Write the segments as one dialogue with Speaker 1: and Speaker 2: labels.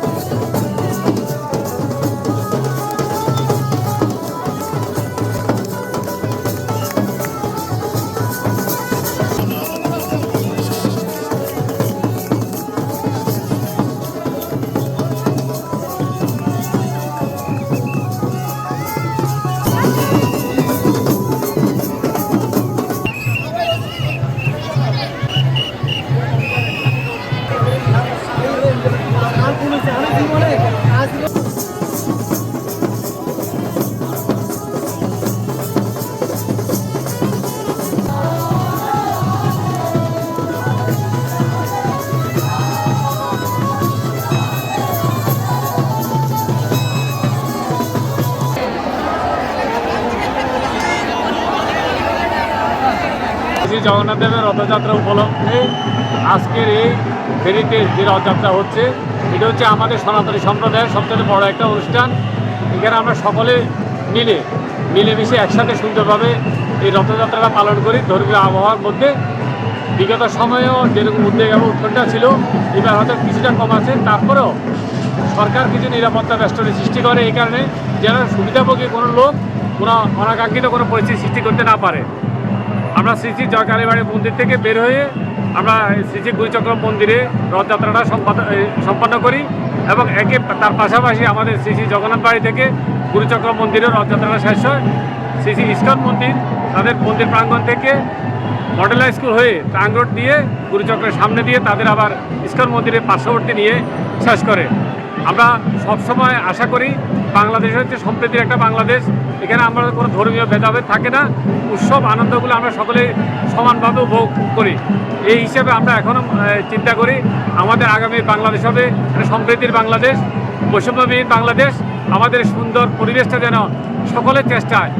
Speaker 1: Thank you. Shri Jagannath দেবের রথযাত্রা উপলক্ষে আজকের এই ফেরিতে যে রথযাত্রা হচ্ছে, এটা হচ্ছে আমাদের সনাতনী সম্প্রদায়ের সবচেয়ে বড় একটা অনুষ্ঠান। এখানে আমরা সকলে মিলে, মিলেমিশে একসাথে সুন্দরভাবে এই রথযাত্রাটা পালন করি। ধর্মীয় আবহাওয়ার মধ্যে বিগত সময়েও যেরকম উদ্বেগ এবং উৎকণ্ঠা ছিল, এবার হয়তো কিছুটা কম আছে। তারপরেও সরকার কিছু নিরাপত্তা বেষ্টনী সৃষ্টি করে, এই কারণে যেন সুবিধাভোগী কোনো লোক, কোনো অনাকাঙ্ক্ষিত কোনো পরিস্থিতি সৃষ্টি করতে না পারে আমরা শ্রী শ্রী জয়কালী বাড়ি মন্দির থেকে বের হয়ে আমরা শ্রী শ্রী গুরুচক্র মন্দিরে রথযাত্রাটা সম্পন্ন করি এবং একে তার পাশাপাশি আমাদের শ্রী শ্রী জগন্নাথ বাড়ি থেকে গুরুচক্র মন্দিরে রথযাত্রাটা শেষ হয়। শ্রী শ্রী ইস্কন মন্দির, তাদের মন্দির প্রাঙ্গণ থেকে মডেল হাই স্কুল হয়ে টাং রোড দিয়ে গুরুচক্রের সামনে দিয়ে তাদের আবার ইস্কন মন্দিরের পার্শ্ববর্তী নিয়ে শেষ করে। আমরা সবসময় আশা করি বাংলাদেশ হচ্ছে সম্প্রীতির একটা বাংলাদেশ। এখানে আমরা কোনো ধর্মীয় ভেদাভেদ থাকে না। উৎসব, আনন্দগুলো আমরা সকলে সমানভাবে উপভোগ করি। এই হিসেবে আমরা এখনও চিন্তা করি, আমাদের আগামী বাংলাদেশ হবে সম্প্রীতির বাংলাদেশ, বৈষম্যবিহীন বাংলাদেশ। আমাদের সুন্দর পরিবেশটা যেন সকলের চেষ্টায়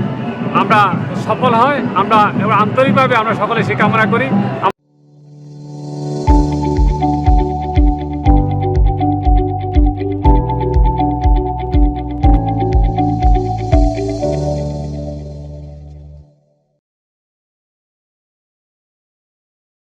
Speaker 1: আমরা সফল হয়, আমরা আন্তরিকভাবে আমরা সকলে সে কামনা করি।